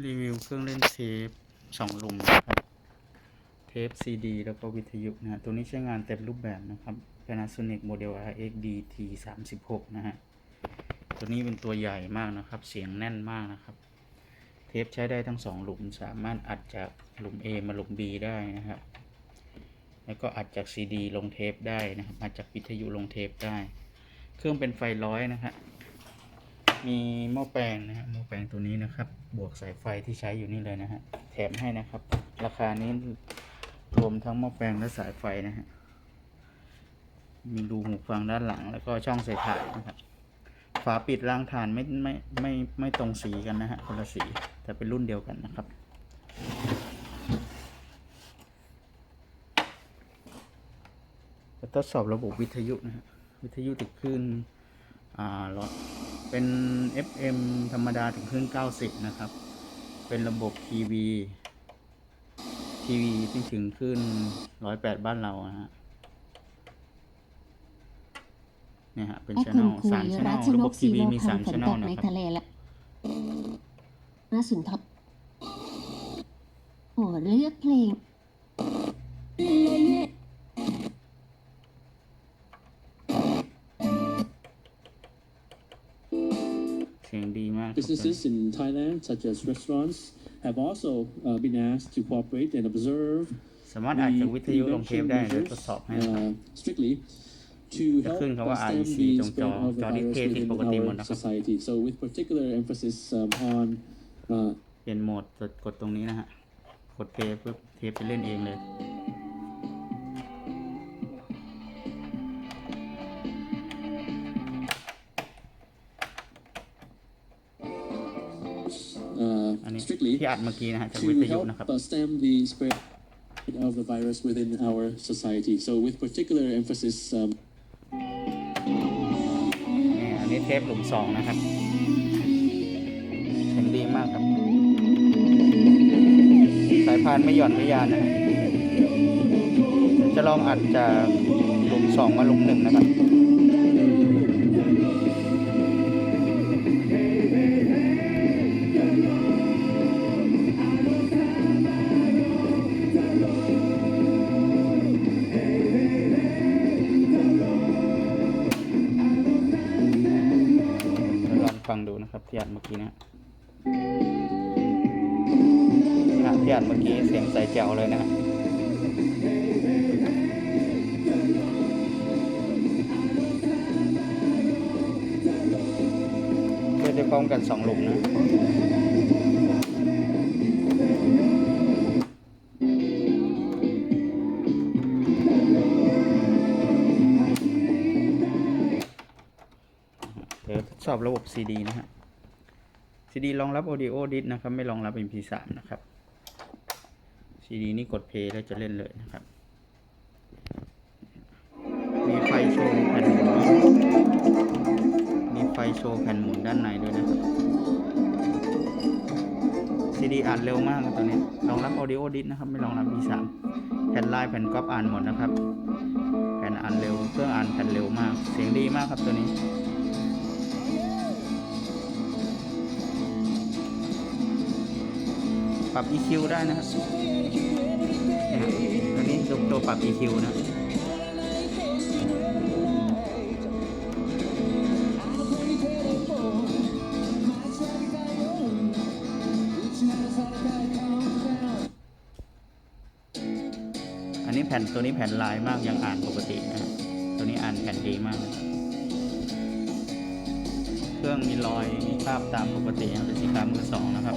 รีวิวเครื่องเล่นเทปสองหลุมนะครับ เทปซีดีแล้วก็วิทยุนะฮะ ตัวนี้ใช้งานเต็มรูปแบบนะครับ Panasonic Model RX DT 36นะฮะ ตัวนี้เป็นตัวใหญ่มากนะครับ เสียงแน่นมากนะครับ เทปใช้ได้ทั้งสองหลุม สามารถอัดจากหลุม A มาหลุม B ได้นะครับ แล้วก็อัดจาก CD ลงเทปได้นะครับ อัดจากวิทยุลงเทปได้ เครื่องเป็นไฟร้อยนะฮะ มีหม้อแปลงนะฮะหม้อแปลงตัวนี้นะครับ บวกสายไฟที่ใช้อยู่นี่เลยนะฮะแถมให้นะครับ ราคานี้รวมทั้งหม้อแปลงและสายไฟนะฮะมีรูหูฟังด้านหลัง แล้วก็ช่องใส่ถ่านนะครับ ฝาปิดรางฐานไม่ไม่ไม่ไม่ตรงสีกันนะฮะคนละสีแต่เป็นรุ่นเดียวกันนะครับทดสอบระบบวิทยุนะฮะวิทยุติดคลื่นอ่าร้อย เป็น FM ธรรมดาถึงคลื่น90 นะครับ เป็นระบบทีวีทีวีที่ถึงคลื่น108 บ้านเราอะฮะเนี่ยฮะ เป็นให้ช่คุณองคุสายมช่รัองชระนบบกทีซีวีโรมีพัสานมฝนช่องตกนะในครับทะเลละน่าสุนทรโหเลือกเพลง เสียงดีมากครับ Businesses in Thailand, such as restaurants, have also uh, been asked to cooperate and observe สามารถอ่านจากวิทยุลงเทป prevention ได้เดี๋ยว measures ทดสอบให้นะครับ uh, strictly to จะ help ขึ้นคำว่า uh, stem REC the ตรงจอ spread of the จอดิส virus เพย์ที่ within ปกติหมด our นะครับ society. So, with particular emphasis um, on uh, เปลี่ยนโหมดกดกดตรงนี้นะฮะ กดเพย์ปุ๊บเทปจะเล่นเองเลย strictly ที่อัดเมื่อกี้นะฮะจาก to วิทยุ help นะครับ uh, stem the spread of the virus within our society. So, with particular emphasis um, นี่อันนี้เทปหลุมสองนะครับเสียงดีมากครับ สายพานไม่หย่อนไม่ยานนะฮะเดี๋ยวจะลองอัดจากหลุมสองมาหลุมหนึ่งนะครับ ที่อัดเมื่อกี้นะฮะที่อัดเมื่อกี้เสียงใสแจ๋วเลยนะฮะเพื่อได้พร้อมกันสองหลุมนะทดสอบระบบ CD นะฮะ CD รองรับ Audio Disc นะครับ ไม่รองรับ MP3 นะครับ CD นี่กดเพลย์แล้วจะเล่นเลยนะครับ มีไฟโชว์แผ่นหมุนมีไฟโชว์แผ่นหมุนด้านในด้วยนะครับ CD อ่านเร็วมากตัวนี้รองรับ Audio Disc นะครับ ไม่รองรับ MP3 แผ่นลายแผ่นก๊อปอ่านหมดนะครับ แผ่นอ่านเร็ว เครื่องอ่านแผ่นเร็วมาก เสียงดีมากครับตัวนี้ ปรับ EQ ได้นะครับอันนี้ตัวตัวปรับ EQ นะอันนี้แผ่นตัวนี้แผ่นลายมากยังอ่านปกตินะตัวนี้อ่านแผ่นดีมาก เครื่องมีรอยมีคราบตามปกติเป็นสีขาวมือสองนะครับ